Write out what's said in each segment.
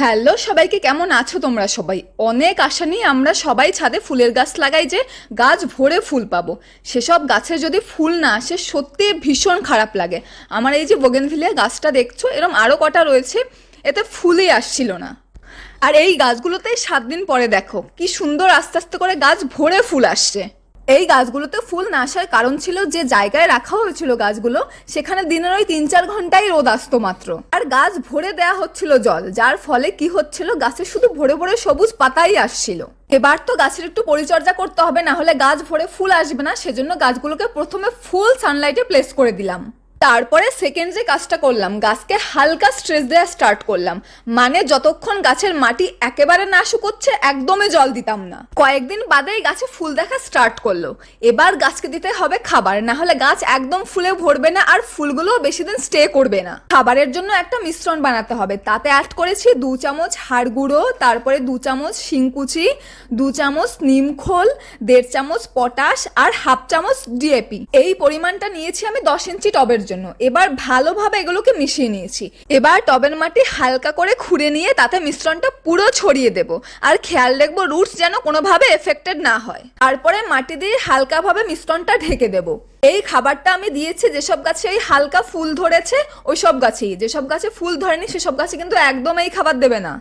Hello, সবাইকে কেমন আছো তোমরা সবাই? অনেক আশা নিয়ে আমরা সবাই ছাদে ফুলের গাছ লাগাই যে গাছ ভরে ফুল পাবো। সেসব গাছে যদি ফুল না আসে, সত্যি ভীষণ খারাপ লাগে। আমার এই যে বোগেনভিলিয়া গাছটা দেখছ, এরম আরও কটা রয়েছে, এতে ফুলই আসছিল না। আর এই গাছগুলোতে সাত দিন পরে দেখো, কি সুন্দর আস্তে আস্তে করে গাছ ভরে ফুল আসছে। এই গাছগুলোতে ফুল না আসার কারণ ছিল যে জায়গায় রাখা হয়েছিল গাছগুলো, সেখানে দিনের ওই তিন চার ঘন্টাই রোদ আসতো মাত্র। গাছ ভরে দেয়া হচ্ছিল জল, যার ফলে কি হচ্ছিল? গাছের শুধু ভরে ভরে সবুজ পাতাই আসছিল। এবার তো গাছের একটু পরিচর্যা করতে হবে, না হলে গাছ ভরে ফুল আসবে না। সেজন্য গাছগুলোকে প্রথমে ফুল সানলাইটে প্লেস করে দিলাম। তারপরে সেকেন্ড যে কাজটা করলাম, গাছকে হালকা স্ট্রেস দেওয়া স্টার্ট করলাম। মানে যতক্ষণ গাছের মাটি একেবারে না শুকোচ্ছে, একদমই জল দিতাম না। কয়েকদিন বাদেই গাছে ফুল দেখা স্টার্ট করল। এবার গাছকে দিতে হবে খাবার না হলে গাছ একদম ফুলে ভরবে না আর ফুলগুলো বেশি দিন স্টে করবে না। খাবারের জন্য একটা মিশ্রণ বানাতে হবে, তাতে অ্যাড করেছি দু চামচ হাড় গুঁড়ো, তারপরে দু চামচ শিংকুচি, দু চামচ নিমখোল দেড় চামচ পটাশ আর হাফ চামচ ডিএপি এই পরিমাণটা নিয়েছি আমি দশ ইঞ্চি টবের জন্য। এবার ভালোভাবে এগুলোকে মিশিয়ে নিয়েছি। এবার টবের মাটি হালকা করে খুঁড়ে নিয়ে তাতে মিশ্রণটা পুরো ছড়িয়ে দেব। আর খেয়াল রাখব, রুটস যেন কোনোভাবে এফেক্টেড না হয়। তারপরে মাটি দিয়ে হালকাভাবে মিশ্রণটা ঢেকে দেব। এই খাবারটা আমি দিয়েছি যেসব গাছে এই হালকা ফুল ধরেছে ওই সব গাছেই। যেসব গাছে ফুল ধরেনি, সেসব গাছে কিন্তু একদম এই খাবার দেবে না।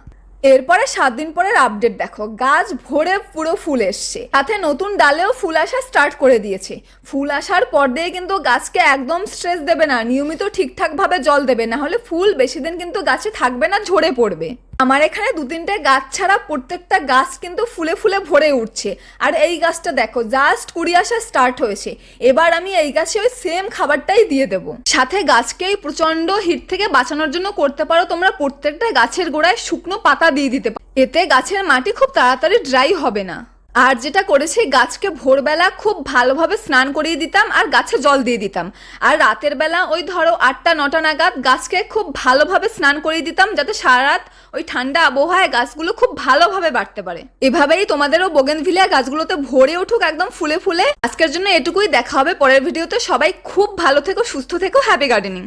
এরপরে সাত দিন পরের আপডেট দেখো। গাছ ভরে পুরো ফুল এসছে। সাথে নতুন ডালেও ফুল আসা স্টার্ট করে দিয়েছে। ফুল আসার পর দিয়ে কিন্তু গাছকে একদম স্ট্রেস দেবে না। নিয়মিত ঠিকঠাকভাবে জল দেবে। না হলে ফুল বেশি দিন কিন্তু গাছে থাকবে না, ঝরে পড়বে। আমার এখানে দু তিনটে গাছ ছাড়া প্রত্যেকটা গাছ কিন্তু ফুলে ফুলে ভরে উঠছে। আর এই গাছটা দেখো জাস্ট কুড়ি আসা স্টার্ট হয়েছে। এবার আমি এই গাছে ওই সেম খাবারটাই দিয়ে দেবো। সাথে গাছকে এই প্রচণ্ড হিট থেকে বাঁচানোর জন্য করতে পারো, তোমরা প্রত্যেকটা গাছের গোড়ায় শুকনো পাতা দিয়ে দিতে পারো এতে গাছের মাটি খুব তাড়াতাড়ি ড্রাই হবে না। আর যেটা করেছি, গাছকে ভোরবেলা খুব ভালোভাবে স্নান করিয়ে দিতাম আর গাছে জল দিয়ে দিতাম। আর রাতের বেলা ওই ধরো আটটা, নটা নাগাদ গাছকে খুব ভালোভাবে স্নান করিয়ে দিতাম যাতে সারা রাত ওই ঠান্ডা আবহাওয়ায় গাছগুলো খুব ভালোভাবে বাড়তে পারে। এভাবেই তোমাদেরও বোগেনভিলিয়া গাছগুলোতে ভরে উঠুক একদম ফুলে ফুলে। আজকের জন্য এটুকুই, দেখা হবে পরের ভিডিওতে। সবাই খুব ভালো থেকো, সুস্থ থেকো, হ্যাপি গার্ডেনিং